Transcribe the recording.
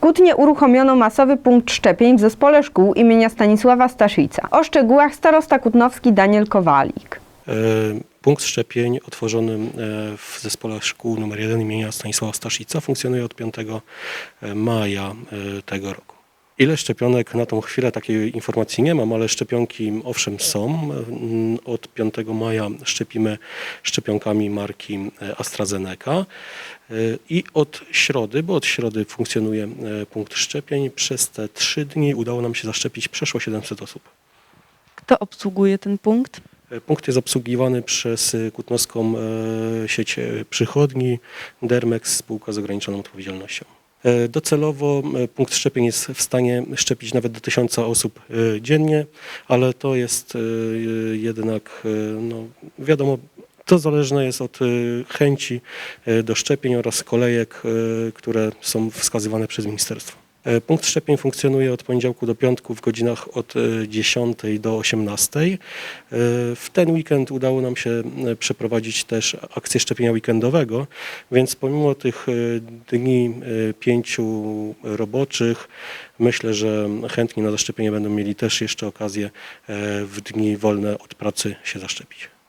Kutnie uruchomiono masowy punkt szczepień w zespole szkół imienia Stanisława Staszica. O szczegółach starosta kutnowski Daniel Kowalik. E, Punkt szczepień otworzony e, w zespole szkół nr 1 imienia Stanisława Staszica funkcjonuje od 5 maja e, tego roku. Ile szczepionek na tą chwilę takiej informacji nie mam, ale szczepionki owszem są. Od 5 maja szczepimy szczepionkami marki e, AstraZeneca E, i od środy, bo od środy funkcjonuje e, punkt szczepień, przez te trzy dni udało nam się zaszczepić przeszło 700 osób. Kto obsługuje ten punkt? Punkt jest obsługiwany przez kutnowską sieć przychodni Dermex, spółka z ograniczoną odpowiedzialnością. E, Docelowo e, punkt szczepień jest w stanie szczepić nawet do tysiąca osób e, dziennie, ale to jest jednak, no, wiadomo, to zależne jest od chęci do szczepień oraz kolejek, które są wskazywane przez ministerstwo. E, Punkt szczepień funkcjonuje od poniedziałku do piątku w godzinach od e, 10 do 18. E, W ten weekend udało nam się e, przeprowadzić też akcję szczepienia weekendowego, więc pomimo tych e, dni e, pięciu roboczych, myślę, że chętni na zaszczepienie będą mieli też jeszcze okazję e, w dni wolne od pracy się zaszczepić.